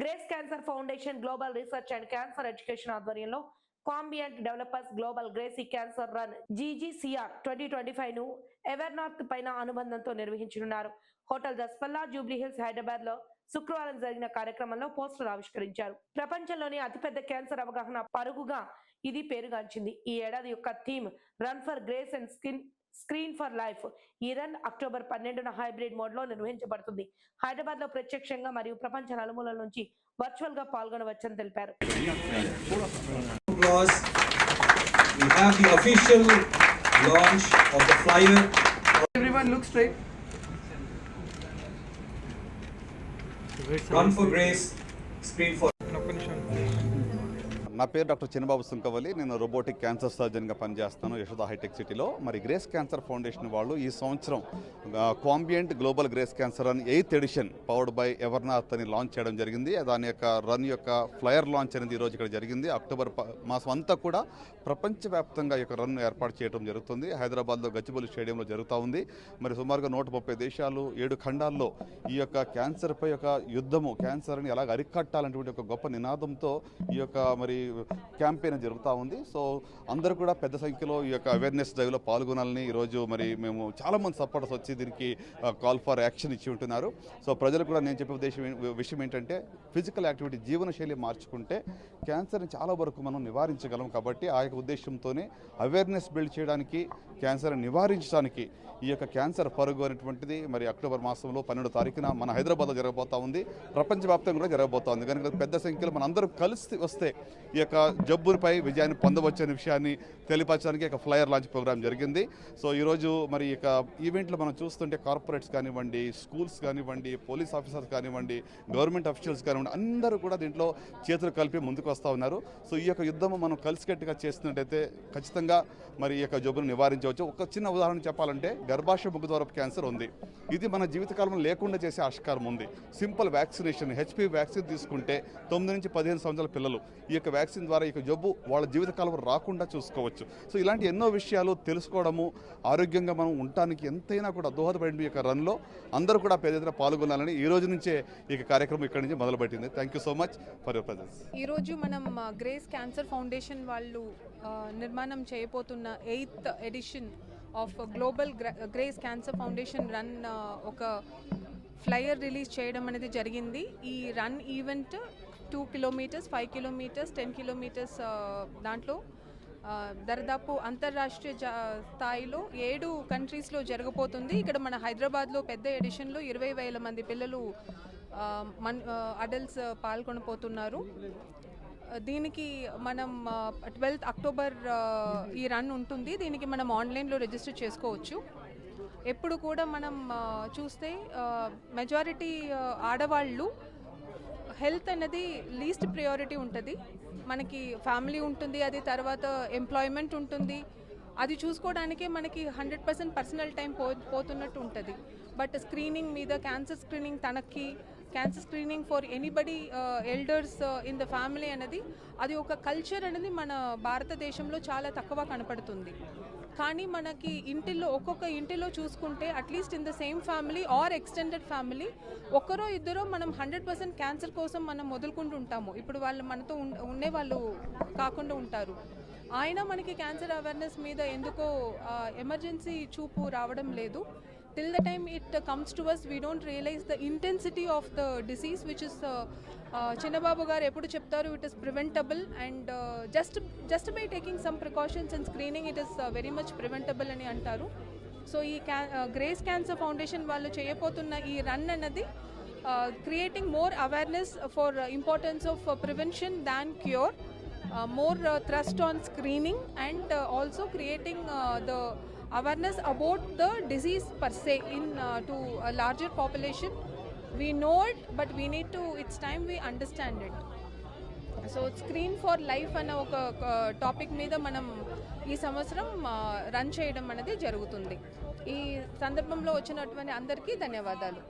Grace Cancer Foundation Global Research and Cancer Education ఆధ్వర్యంలో Cambient developers Global Grace Cancer run GGCR twenty twenty ఫైవ్ను Evernorth పైన అనుబంధంతో నిర్వహించనున్నారు. Hotel Daspalla Jubilee hills హైదరాబాద్లో శుక్రవారం జరిగిన కార్యక్రమంలో పోస్టర్ ఆవిష్కరించారు. ప్రపంచంలోని అతిపెద్ద క్యాన్సర్ అవగాహన పరుగుగా ఇది పేరుగాంచింది. ఈ ఏడాది యొక్క theme run for Grace and skin screen for life. ఈ రన్ అక్టోబర్ పన్నెండున హైబ్రిడ్ మోడ్లో నిర్వహించబడుతుంది. హైదరాబాద్లో ప్రత్యక్షంగా మరియు ప్రపంచ నలుమూలల నుంచి వర్చువల్గా పాల్గొనవచ్చని తెలిపారు. Everyone look straight. Run for Grace, Screen for నా పేరు డాక్టర్ చిన్నబాబు సుంకవల్లి. నేను రోబోటిక్ క్యాన్సర్ సర్జన్గా పనిచేస్తాను యశోద హైటెక్ సిటీలో. మరి గ్రేస్ క్యాన్సర్ ఫౌండేషన్ వాళ్ళు ఈ సంవత్సరం Cambient Global Grace Cancer run eighth edition powered by Evernorth అని లాంచ్ చేయడం జరిగింది. దాని యొక్క రన్ యొక్క ఫ్లయర్ లాంచ్ అనేది ఈరోజు ఇక్కడ జరిగింది. అక్టోబర్ మాసం అంతా కూడా ప్రపంచవ్యాప్తంగా ఈ యొక్క రన్ ఏర్పాటు చేయడం జరుగుతుంది. హైదరాబాద్లో గచ్చిబౌలి స్టేడియంలో జరుగుతూ ఉంది. మరి సుమారుగా నూట ముప్పై దేశాలు ఏడు ఖండాల్లో ఈ యొక్క క్యాన్సర్పై ఒక యుద్ధము క్యాన్సర్ని ఎలాగ అరికట్టాలనేటువంటి ఒక గొప్ప నినాదంతో ఈ యొక్క మరి క్యాంపెయిన్ జరుగుతూ ఉంది. సో అందరూ కూడా పెద్ద సంఖ్యలో ఈ యొక్క అవేర్నెస్ డ్రైవ్లో పాల్గొనాలని ఈరోజు మరి మేము చాలామంది సపోర్టర్స్ వచ్చి దీనికి కాల్ ఫర్ యాక్షన్ ఇచ్చి ఉంటున్నారు. సో ప్రజలు కూడా నేను చెప్పే ఉద్దేశం విషయం ఏంటంటే ఫిజికల్ యాక్టివిటీ జీవనశైలి మార్చుకుంటే క్యాన్సర్ని చాలా వరకు మనం నివారించగలం కాబట్టి ఆ యొక్క ఉద్దేశంతోనే అవేర్నెస్ బిల్డ్ చేయడానికి క్యాన్సర్ని నివారించడానికి ఈ యొక్క క్యాన్సర్ పరుగు అనేటువంటిది మరి అక్టోబర్ మాసంలో పన్నెండు తారీఖున మన హైదరాబాద్లో జరగబోతా ఉంది. ప్రపంచవ్యాప్తంగా కూడా జరగబోతా ఉంది. కనుక పెద్ద సంఖ్యలో మన అందరూ కలిసి వస్తే ఈ యొక్క జబ్బుపై విజయాన్ని పొందవచ్చనే విషయాన్ని తెలియపరచడానికి ఒక ఫ్లయర్ లాంచ్ ప్రోగ్రామ్ జరిగింది. సో ఈరోజు మరి ఇక ఈవెంట్లో మనం చూస్తుంటే కార్పొరేట్స్ కానివ్వండి స్కూల్స్ కానివ్వండి పోలీస్ ఆఫీసర్స్ కానివ్వండి గవర్నమెంట్ అఫీషియల్స్ కానివ్వండి అందరూ కూడా దీంట్లో చేతులు కలిపి ముందుకు వస్తూ ఉన్నారు. సో ఈ యొక్క యుద్ధం మనం కలిసికట్టుగా చేస్తున్నట్టయితే ఖచ్చితంగా మరి ఈ యొక్క జబ్బును నివారించవచ్చు. ఒక చిన్న ఉదాహరణ చెప్పాలంటే గర్భాశయ ముగ్గు ద్వారా క్యాన్సర్ ఉంది. ఇది మన జీవితకాలంలో లేకుండా చేసే ఆస్కారం ఉంది. సింపుల్ వ్యాక్సినేషన్ హెచ్పి వ్యాక్సిన్ తీసుకుంటే తొమ్మిది నుంచి పదిహేను సంవత్సరాల పిల్లలు ఈ యొక్క వ్యాక్సిన్ ద్వారా ఈ జబ్బు వాళ్ళ జీవితకాలం రాకుండా చూసుకోవచ్చు. సో ఇలాంటి ఎన్నో విషయాలు తెలుసుకోవడము ఆరోగ్యంగా మనం ఉండటానికి ఎంతైనా కూడా దోహదపడిన యొక్క రన్లో. అందరూ కూడా పెద్ద ఎత్తున పాల్గొనాలని ఈ రోజు నుంచే ఈ కార్యక్రమం ఇక్కడి నుంచి మొదలుపెట్టింది. Thank you so much for your presence ఈరోజు మనం గ్రేస్ క్యాన్సర్ ఫౌండేషన్ వాళ్ళు నిర్మాణం చేయబోతున్న eighth edition of Global Grace Cancer Foundation run ఒక ఫ్లయర్ రిలీజ్ చేయడం అనేది జరిగింది. ఈ run event two kilometres five kilometres ten kilometres దాంట్లో ఆ, దరిదాపు అంతర్రాష్ట్రీయ స్థాయిలో ఏడు కంట్రీస్లో జరగబోతుంది. ఇక్కడ మన హైదరాబాద్లో పెద్ద ఎడిషన్లో ఇరవై వేల మంది పిల్లలు మన్ అడల్ట్స్ పాల్గొనబోతున్నారు. దీనికి మనం ట్వెల్త్ అక్టోబర్ ఈ రన్ ఉంటుంది. దీనికి మనం ఆన్లైన్లో రిజిస్టర్ చేసుకోవచ్చు. ఎప్పుడు కూడా మనం చూస్తే మెజారిటీ ఆడవాళ్ళు హెల్త్ అనేది లీస్ట్ ప్రియారిటీ ఉంటుంది. మనకి ఫ్యామిలీ ఉంటుంది అది తర్వాత ఎంప్లాయ్మెంట్ ఉంటుంది. అది చూసుకోవడానికే మనకి హండ్రెడ్ పర్సెంట్ పర్సనల్ టైం పో పోతున్నట్టు ఉంటుంది. బట్ స్క్రీనింగ్ మీద క్యాన్సర్ స్క్రీనింగ్ తనకి cancer screening for anybody elders in the family అనేది అది ఒక కల్చర్ అనేది మన భారతదేశంలో చాలా తక్కువ కనపడుతుంది. కానీ మనకి ఇంటిలో ఒక్కొక్క ఇంటిలో చూసుకుంటే at least in the same family or extended family ఒక్కరో ఇద్దరో మనం హండ్రెడ్ పర్సెంట్ క్యాన్సర్ కోసం మనం వదులుకుంటూ ఉంటాము. ఇప్పుడు వాళ్ళు మనతో ఉండే వాళ్ళు కాకుండా ఉంటారు. ఆయన మనకి క్యాన్సర్ అవేర్నెస్ మీద ఎందుకో ఎమర్జెన్సీ చూపు రావడం లేదు. Till the time it uh, comes to us we don't realize the intensity of the disease which is uh, uh, Chinnababu garu ఎప్పుడు చెప్తారు it is preventable and just just by taking some precautions and screening it is very much preventable అని అంటారు. So ఈ క్యా grace cancer foundation వాళ్ళు చేయబోతున్న ఈ run అన్నది creating more awareness for importance of prevention than cure more thrust on screening and also creating the also creating uh, the awareness about the disease per se in uh, to a larger population we know it but we need to it's time we understand it so screen for life అన్న ఒక topic మీద మనం ఈ సంవత్సరం run చేయడం అనేది జరుగుతుంది ఈ సందర్భంలో వచ్చినటువంటి అందరికీ ధన్యవాదాలు